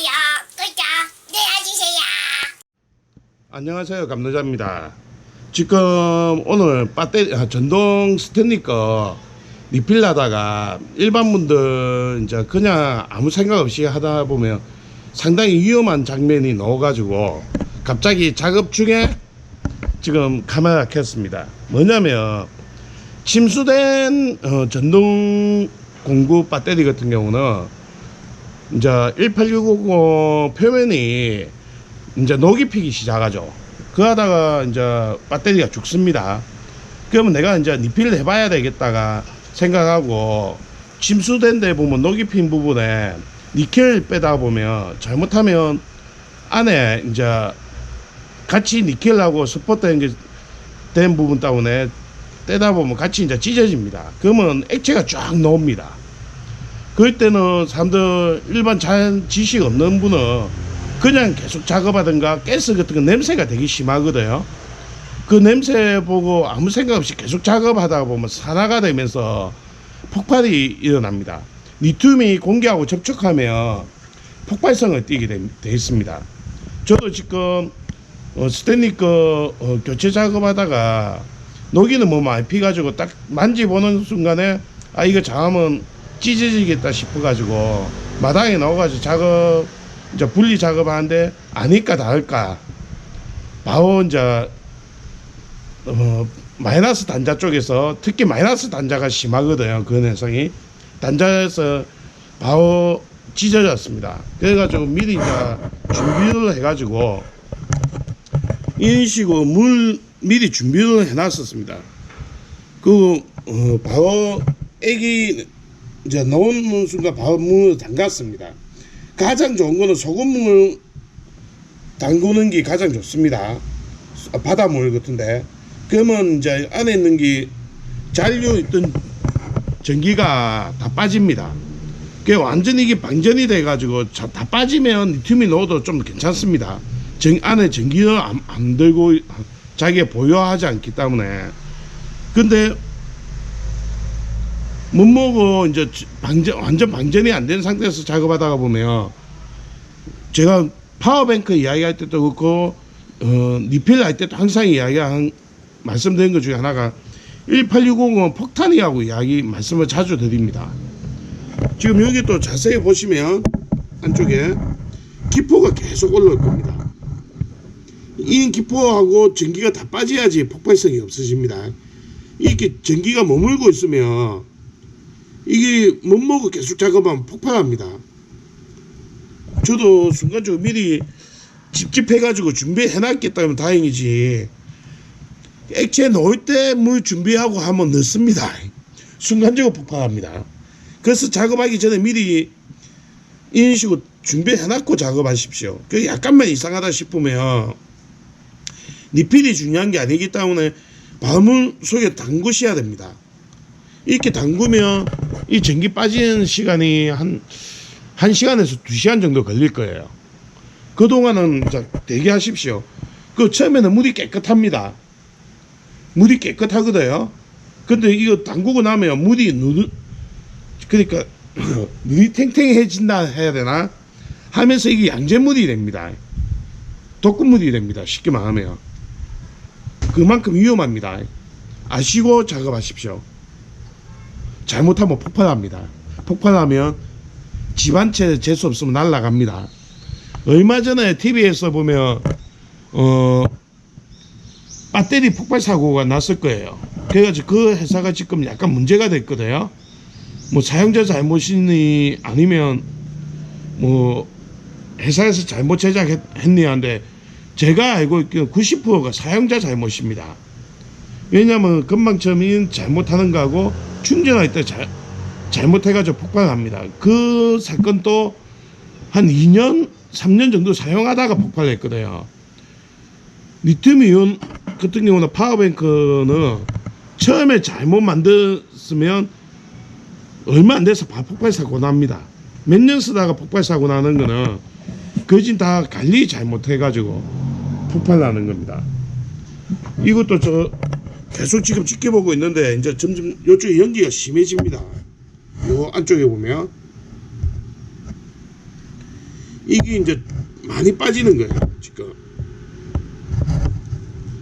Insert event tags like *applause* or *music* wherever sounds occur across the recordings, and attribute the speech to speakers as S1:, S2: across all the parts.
S1: 좋아요, 구독 눌러주세요.
S2: 안녕하세요 감노자입니다. 지금 오늘 배터리 아, 전동 스탠리 거 리필하다가 일반 분들 이제 그냥 아무 생각 없이 하다 보면 상당히 위험한 장면이 나와가지고 갑자기 작업 중에 지금 카메라 켰습니다. 뭐냐면 침수된 어, 전동 공구 배터리 같은 경우는 이제 18650 표면이 이제 녹이 피기 시작하죠. 그 하다가 이제 배터리가 죽습니다. 그러면 내가 이제 리필을 해봐야 되겠다가 생각하고 침수된 데 보면 녹이 핀 부분에 니켈 빼다 보면 잘못하면 안에 이제 같이 니켈하고 스포트된 게된 부분 때문에 떼다 보면 같이 이제 찢어집니다. 그러면 액체가 쫙 나옵니다. 그럴 때는 사람들 일반 잘 지식 없는 분은 그냥 계속 작업하든가 가스 같은 거 냄새가 되게 심하거든요. 그 냄새 보고 아무 생각 없이 계속 작업하다 보면 산화가 되면서 폭발이 일어납니다. 리튬이 공기하고 접촉하면 폭발성을 띠게 되, 돼 있습니다. 저도 지금 어, 스탠리 거 어, 교체 작업하다가 녹이는 뭐 많이 피가지고 딱 만지보는 순간에 아 이거 장하면 찢어지겠다 싶어가지고 마당에 나와가지고 작업 이제 분리 작업하는데 아닐까 다를까. 바로 이제 어, 마이너스 단자 쪽에서 특히 마이너스 단자가 심하거든요 그 현상이. 단자에서 바로 찢어졌습니다. 그래가지고 미리 이제 준비를 해가지고 이런 식으로 물 미리 준비를 해놨었습니다. 그 어, 바로 애기 이제 넣는 순간 바로 문을 담갔습니다 가장 좋은 거는 소금물 담그는 게 가장 좋습니다. 바닷물 같은데. 그러면 이제 안에 있는 게 잔류 있던 전기가 다 빠집니다. 그게 완전히 이게 방전이 돼가지고 자- 다 빠지면 리튬이 넣어도 좀 괜찮습니다. 전, 안에 전기는 안, 안 들고 자기가 보유하지 않기 때문에. 근데 못 먹어 이제 방전 완전 방전이 안 된 상태에서 작업하다가 보면 제가 파워뱅크 이야기할 때도 그렇고 어, 리필 할 때도 항상 이야기한 말씀드린 것 중에 하나가 1860은 폭탄이라고 이야기 말씀을 자주 드립니다. 지금 여기 또 자세히 보시면 안쪽에 기포가 계속 올라올 겁니다. 이 기포하고 전기가 다 빠져야지 폭발성이 없어집니다. 이렇게 전기가 머물고 있으면 이게 못 먹고 계속 작업하면 폭발합니다. 저도 순간적으로 미리 찝찝해가지고 준비해놨겠다면 다행이지. 액체 넣을 때 물 준비하고 하면 늦습니다. 순간적으로 폭발합니다. 그래서 작업하기 전에 미리 식으로 준비해놨고 작업하십시오. 그 약간만 이상하다 싶으면 리필이 중요한 게 아니기 때문에 바물 속에 담그셔야 됩니다. 이렇게 담그면 이 전기 빠지는 시간이 한 1시간에서 2시간 정도 걸릴 거예요. 그동안은 대기하십시오. 그 처음에는 물이 깨끗합니다. 물이 깨끗하거든요. 근데 이거 담그고 나면 물이 누르, 그러니까 *clears throat* 물이 탱탱해진다 해야 되나? 하면서 이게 양재물이 됩니다. 독극물이 됩니다. 쉽게 말하면. 그만큼 위험합니다. 아시고 작업하십시오. 잘못하면 폭발합니다. 폭발하면 집안채 재수 없으면 날아갑니다. 얼마 전에 TV에서 보면 어 배터리 폭발 사고가 났을 거예요. 그래가지고 그 회사가 지금 약간 문제가 됐거든요. 뭐 사용자 잘못이니 아니면 뭐 회사에서 잘못 제작했니 한데 제가 알고 있기는 90%가 사용자 잘못입니다. 왜냐면 금방처럼 잘못하는 거하고 충전할 때 잘, 잘못해가지고 폭발합니다. 그 사건도 한 2년, 3년 정도 사용하다가 폭발했거든요. 리튬 이온 같은 경우는 파워뱅크는 처음에 잘못 만들었으면 얼마 안 돼서 바 폭발 사고 납니다. 몇 년 쓰다가 폭발 사고 나는 거는 거진 다 관리 잘못해가지고 폭발 나는 겁니다. 이것도 저 계속 지금 지켜보고 있는데 이제 점점 이쪽에 연기가 심해집니다. 요 안쪽에 보면 이게 이제 많이 빠지는 거예요 지금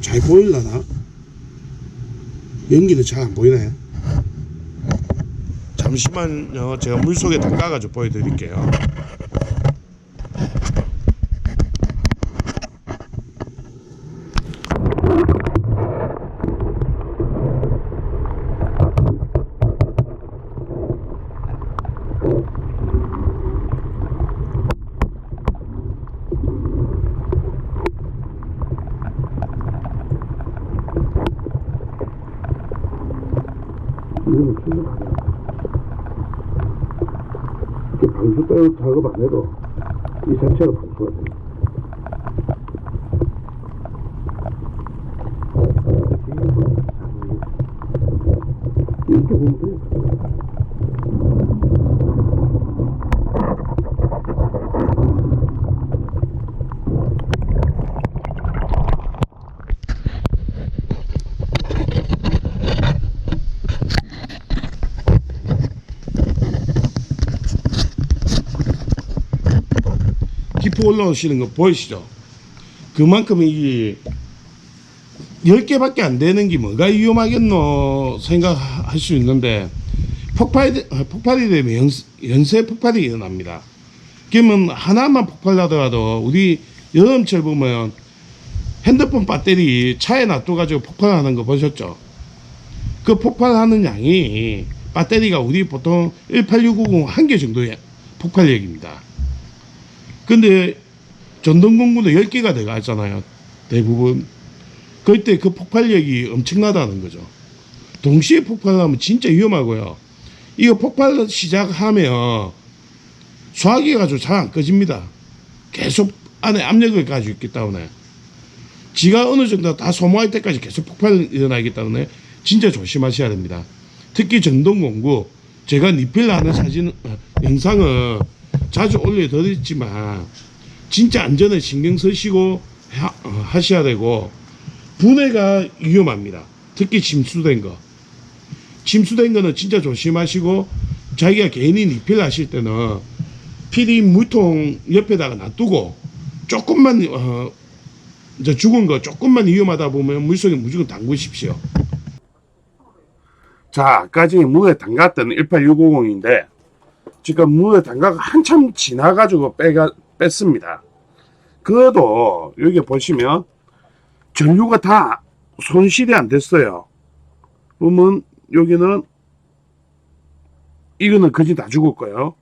S2: 잘 보일라나? 연기는 잘 안 보이나요? 잠시만요 제가 물속에 담가가지고 보여드릴게요 이거는 충분하네 이렇게 방수 빼고 작업 안 해도 이 자체가 방수가 돼 이렇게 보면 올라오시는 거 보이시죠? 그만큼 이게 10개밖에 안 되는 게 뭐가 위험하겠노 생각할 수 있는데 폭발이, 폭발이 되면 연쇄, 연쇄 폭발이 일어납니다. 그러면 하나만 폭발하더라도 우리 여름철 보면 핸드폰 배터리 차에 놔둬가지고 폭발하는 거 보셨죠? 그 폭발하는 양이 배터리가 우리 보통 18650 한 개 정도의 폭발력입니다. 근데 전동공구는 10개가 들어가잖아요. 대부분. 그때 그 폭발력이 엄청나다는 거죠. 동시에 폭발하면 진짜 위험하고요. 이거 폭발 시작하면 소화기 가지고 잘 안 꺼집니다. 계속 안에 압력을 가지고 있기 때문에. 지가 어느 정도 다 소모할 때까지 계속 폭발이 일어나기 때문에 진짜 조심하셔야 됩니다. 특히 전동공구, 제가 리필 하는 사진, 어, 영상은 자주 올려드렸지만 진짜 안전에 신경 쓰시고 하, 어, 하셔야 되고 분해가 위험합니다. 특히 침수된 거. 침수된 거는 진짜 조심하시고 자기가 개인이 리필 하실 때는 PD 물통 옆에다가 놔두고 조금만 어, 죽은 거 조금만 위험하다 보면 물속에 무조건 담그십시오. 자, 아까 전에 물에 담갔던 18650인데 지금 물에 담가가 한참 지나가지고 빼가 뺐습니다. 그래도 여기 보시면 전류가 다 손실이 안 됐어요. 보면 여기는 이거는 거의 다 죽었고요.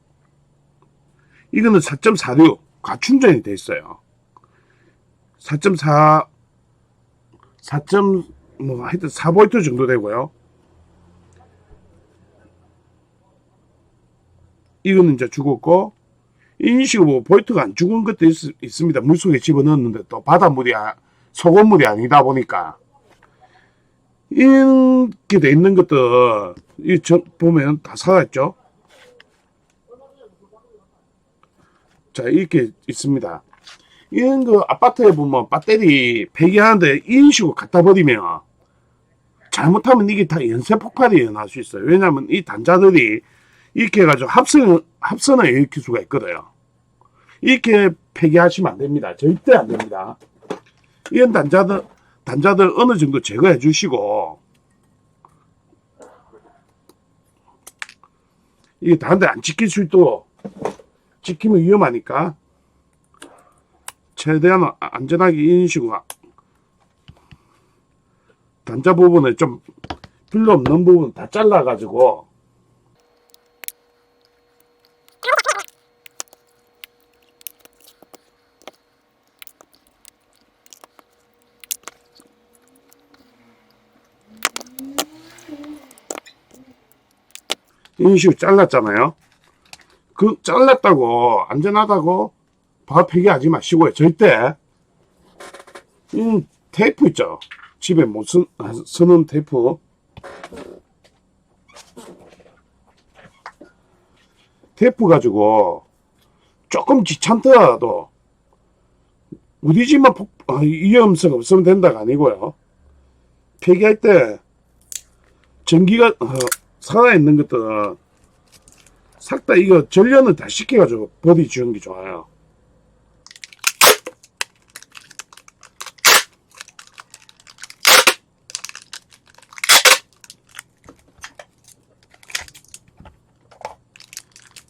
S2: 이거는 4.46 과충전이 돼 있어요. 4.4 4.뭐 하여튼 4V 정도 되고요. 이거는 이제 죽었고 인식으로 뭐 볼트가 안 죽은 것도 있, 습니다 물속에 집어넣었는데 또 바닷물이 아, 소금물이 아니다 보니까 이렇게 돼 있는 것도 이 저, 보면 다 살았죠. 자 이렇게 있습니다. 이런 거 아파트에 보면 배터리 폐기하는데 이런 식으로 갖다 버리면 잘못하면 이게 다 연쇄 폭발이 일어날 수 있어요. 왜냐하면 이 단자들이 이렇게 해가지고 합선, 합선을 일으킬 수가 있거든요. 이렇게 폐기하시면 안 됩니다. 절대 안 됩니다. 이런 단자들, 단자들 어느 정도 제거해 주시고, 이게 다른데 안 지킬 수 있도록 지키면 위험하니까 최대한 안전하게 이런 식으로 단자 부분을 좀 필요 없는 부분 다 잘라가지고 이런 식으로 잘랐잖아요. 그 잘랐다고 안전하다고 바로 폐기하지 마시고요. 절대 이 테이프 있죠. 집에 못 쓰, 아, 쓰는 테이프 테이프 가지고 조금 귀찮더라도 우리 집만 폭, 아, 위험성 없으면 된다가 아니고요. 폐기할 때 전기가 어, 살아있는 것들은 싹 다 이거 전련을 다 시켜가지고 버디 주는 게 좋아요.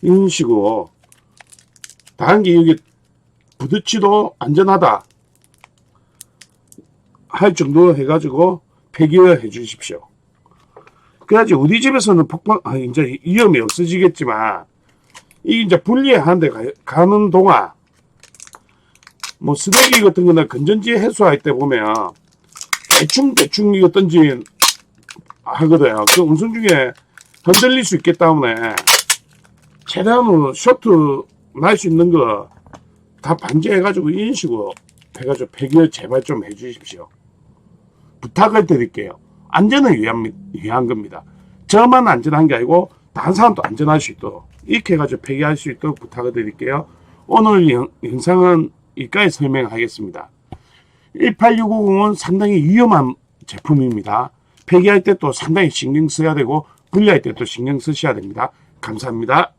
S2: 이런 식으로 다른 게 여기 부딪히도 안전하다 할 정도로 해가지고 폐기를 해 주십시오. 그래야지 우리 집에서는 폭발, 아, 이제 위험이 없어지겠지만, 이 이제 분리하는데 가- 가는 동안, 뭐 쓰레기 같은 거나 건전지 해소할 때 보면, 대충 대충 이거 던지 하거든요. 그 운송 중에 흔들릴 수 있기 때문에, 최대한으로 쇼트 날 수 있는 거 다 반지해가지고 이런 식으로 해가지고 폐기를 제발 좀 해주십시오. 부탁을 드릴게요. 안전을 위한, 위한 겁니다. 저만 안전한 게 아니고 다른 사람도 안전할 수 있도록 이렇게 해가지고 폐기할 수 있도록 부탁을 드릴게요. 오늘 영, 영상은 여기까지 설명하겠습니다. 18650은 상당히 위험한 제품입니다. 폐기할 때 또 상당히 신경 써야 되고 분리할 때 또 신경 쓰셔야 됩니다. 감사합니다.